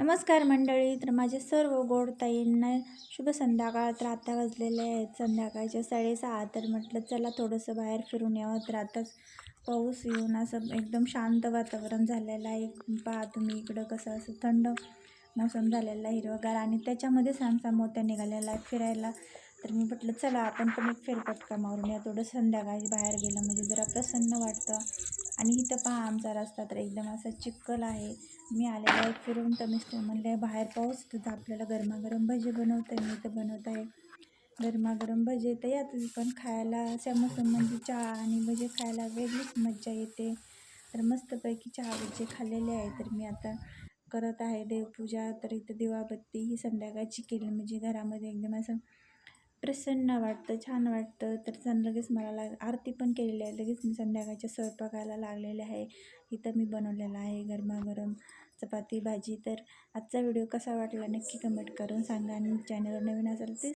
नमस्कार मंडळी. तर माझे सर्व गोड ताईंना शुभ संध्याकाळ. तर आता वाजलेले आहेत संध्याकाळच्या साडेसहा. तर म्हटलं चला थोडंसं बाहेर फिरून यावं. तर आताच पाऊस येऊन असं एकदम शांत वातावरण झालेलं आहे. पहा तुम्ही इकडं कसं असं थंड मोसम झालेला आहे हिरवगार. आणि त्याच्यामध्ये सांसा मोत्या निघालेला आहे फिरायला. तर मी म्हटलं चला आपण पण एक फेरपटका मारून या. थोडं संध्याकाळी बाहेर गेलं म्हणजे जरा प्रसन्न वाटतं. आणि इथं पहा आमचा रस्ता तर एकदम असा चिक्कल आहे. मी आलेला आहे फिरून तर मिस्टर म्हणले बाहेर पाऊस तर आपल्याला गरमागरम भजे बनवते. आहे मी इथं बनवत आहे. गरमागरम भजे तर या तुम्ही पण खायला अशा म्हणजे चहा आणि भजे खायला वेगळीच मज्जा येते. तर मस्तपैकी चहा भजे खाल्लेले आहे. तर मी आता करत आहे देवपूजा. तर इथं दिवाबत्ती ही संध्याकाळची केली. म्हणजे घरामध्ये एकदम असं प्रसन्न वाटतं छान वाटतं. तर छान लगेच मला लाग आरती पण केलेली आहे. लगेच मी संध्याकाळच्या स्वयंपाकाला लागलेले आहे. इथं मी बनवलेलं आहे गरमागरम चपाती भाजी. तर आजचा व्हिडिओ कसा वाटला नक्की कमेंट करून सांगा आणि चॅनलवर नवीन असेल ते